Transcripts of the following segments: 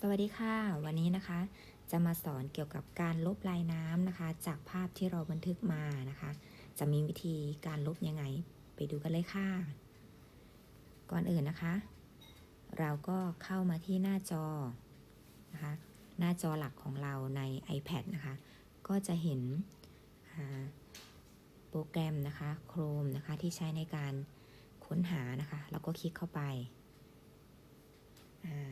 สวัสดีค่ะ วันนี้นะคะ จะมาสอนเกี่ยวกับการลบลายน้ำนะคะ จากภาพที่เราบันทึกมานะคะ จะมีวิธีการลบยังไง ไปดูกันเลยค่ะ ก่อนอื่นนะคะ เราก็เข้ามาที่หน้าจอนะคะ หน้าจอหลักของเราใน iPad นะคะ ก็จะเห็นโปรแกรมนะคะ Chrome นะคะที่ใช้ในการค้นหานะคะ แล้วก็คลิกเข้าไปอ่า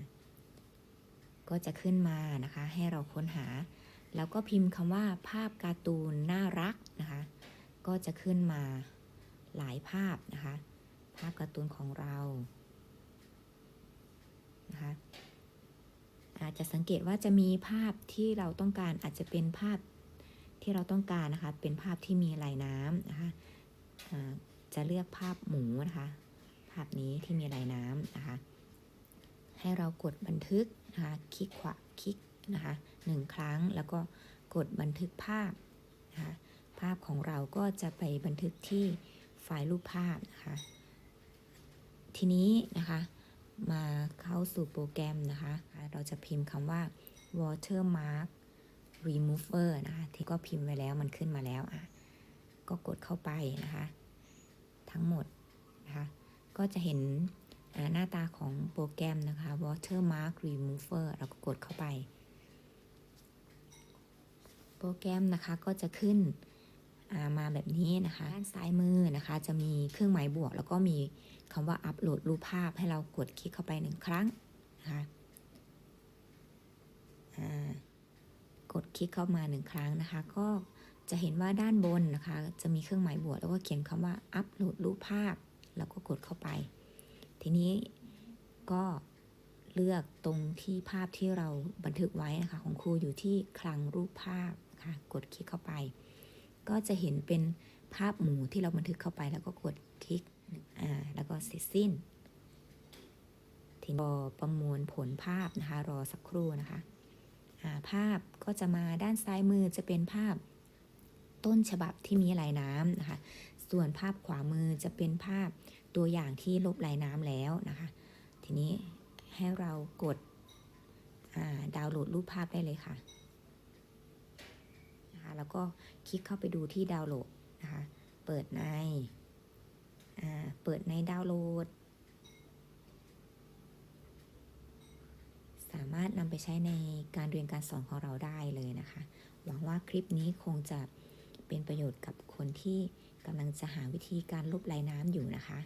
ก็จะขึ้นมานะคะ ให้เราค้นหา แล้วก็พิมพ์คำว่าภาพการ์ตูนน่ารักนะคะ ก็จะขึ้นมาหลายภาพนะคะ ภาพการ์ตูนของเรานะคะอาจจะสังเกตว่าจะมีภาพที่เราต้องการอาจจะเป็นภาพที่เราต้องการนะคะ เป็นภาพที่มีลายน้ำนะคะจะเลือกภาพหมูนะคะ ภาพนี้ที่มีลายน้ำนะคะ ให้เรากดบันทึกนะคะคลิกขวาคลิกนะคะหนึ่งครั้งแล้วก็กดบันทึกภาพนะคะภาพของเราก็จะไปบันทึกที่ไฟล์รูปภาพนะคะทีนี้นะคะมาเข้าสู่โปรแกรมนะคะ เราจะพิมพ์คำว่า watermark remover นะคะที่ก็พิมพ์ไว้แล้วมันขึ้นมาแล้วอะก็กดเข้าไปนะคะ ทั้งหมดนะคะก็จะเห็น หน้าตาของโปรแกรมนะคะ watermark remover เราก็กดเข้าไป โปรแกรมนะคะก็จะขึ้นามาแบบนี้นะคะด้านซ้ายมือนะคะ จะมีเครื่องหมายบวก แล้วก็มีคำว่าอัปโหลดรูปภาพให้เรากดคลิกเข้าไปหนึ่งครั้งนะคะกดคลิกเข้ามาหนึ่งครั้งนะคะ ก็จะเห็นว่าด้านบนนะคะ จะมีเครื่องหมายบวก แล้วก็เขียนคำว่าอัปโหลดรูปภาพ แล้วก็กดเข้าไป ทีนี้ก็เลือกตรงที่ภาพที่เราบันทึกไว้นะคะของครูอยู่ที่คลังรูปภาพนะคะกดคลิกเข้าไป ก็จะเห็นเป็นภาพหมูที่เราบันทึกเข้าไปแล้วก็กดคลิกอ่าแล้วก็เสร็จสิ้นทีนี้รอประมวลผลภาพนะคะรอสักครู่นะคะอ่าภาพก็จะมาด้านซ้ายมือจะเป็นภาพต้นฉบับที่มีลายน้ำนะคะ ส่วนภาพขวามือจะเป็นภาพตัวอย่างที่ลบลายน้ำแล้วนะคะ ทีนี้ให้เรากดดาวน์โหลดรูปภาพได้เลยค่ะนะคะแล้วก็คลิกเข้าไปดูที่ดาวน์โหลดนะคะ เปิดในเปิดในดาวน์โหลด สามารถนำไปใช้ในการเรียนการสอนของเราได้เลยนะคะ หวังว่าคลิปนี้คงจะเป็นประโยชน์กับคนที่ กำลังจะหาวิธีการลบลายน้ำอยู่นะคะ